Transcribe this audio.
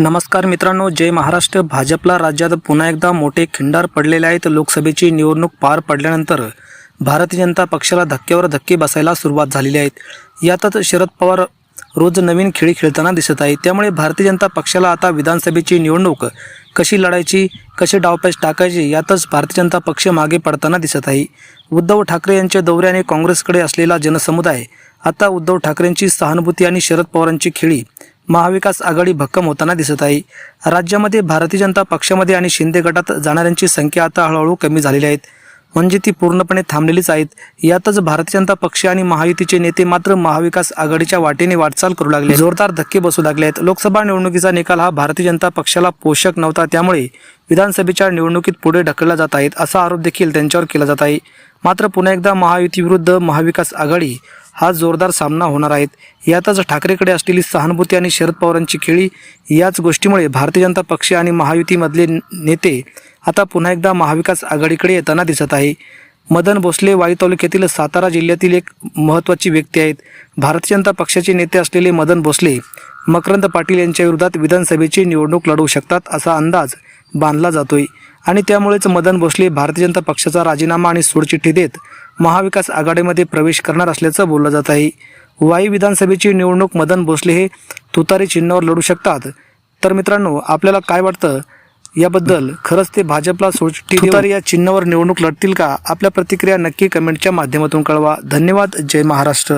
नमस्कार मित्रांनो जय महाराष्ट्र. भाजपला राज्यात पुन्हा एकदा मोठे खिंडार पडलेले आहेत. लोकसभेची निवडणूक पार पडल्यानंतर भारतीय जनता पक्षाला धक्क्यावर धक्के बसायला सुरुवात झालेली आहेत. यातच शरद पवार रोज नवीन खेळी खेळताना दिसत आहे त्यामुळे भारतीय जनता पक्षाला आता विधानसभेची निवडणूक कशी लढायची कसे डावपेच टाकायचे यातच भारतीय जनता पक्ष मागे पडताना दिसत आहे. उद्धव ठाकरे यांच्या दौऱ्याने काँग्रेसकडे असलेला जनसमुदाय आता उद्धव ठाकरेंची सहानुभूती आणि शरद पवारांची खेळी महाविकास आघाडी भक्कम होताना दिसत आहे. राज्यामध्ये भारतीय जनता पक्षामध्ये आणि शिंदे गटात जाणाऱ्यांची संख्या आता हळूहळू कमी झालेली आहेत. म्हणजे ती पूर्णपणे थांबलेलीच आहेत. यातच भारतीय जनता पक्ष आणि महायुतीचे नेते मात्र महाविकास आघाडीच्या वाटेने वाटचाल करू लागले. जोरदार धक्के बसू लागले आहेत. लोकसभा निवडणुकीचा निकाल हा भारतीय जनता पक्षाला पोषक नव्हता. त्यामुळे विधानसभेच्या निवडणुकीत पुढे ढकलला जात आहेत असा आरोप देखील त्यांच्यावर केला जात आहे. मात्र पुन्हा एकदा महायुती विरुद्ध महाविकास आघाडी हा जोरदार सामना होणार आहेत. यातच ठाकरेकडे असलेली सहानुभूती आणि शरद पवारांची खेळी याच गोष्टीमुळे भारतीय जनता पक्ष आणि महायुतीमधले नेते आता पुन्हा एकदा महाविकास आघाडीकडे येताना दिसत आहे. मदन भोसले वाई तालुक्यातील सातारा जिल्ह्यातील एक महत्त्वाची व्यक्ती आहेत. भारतीय जनता पक्षाचे नेते असलेले मदन भोसले मकरंद पाटील यांच्या विरोधात विधानसभेची निवडणूक लढवू शकतात असा अंदाज बांधला जातोय. आणि त्यामुळेच मदन भोसले भारतीय जनता पक्षाचा राजीनामा आणि सोडचिठ्ठी देत महाविकास आघाडीमध्ये प्रवेश करणार असल्याचं बोललं जात आहे. वाई विधानसभेची निवडणूक मदन भोसले हे तुतारी चिन्हावर लढू शकतात. तर मित्रांनो आपल्याला काय वाटतं? याबद्दल खरंच ते भाजपला सोडचिठ्ठी तुतारी या चिन्हावर निवडणूक लढतील का? आपल्या प्रतिक्रिया नक्की कमेंटच्या माध्यमातून कळवा. धन्यवाद. जय महाराष्ट्र.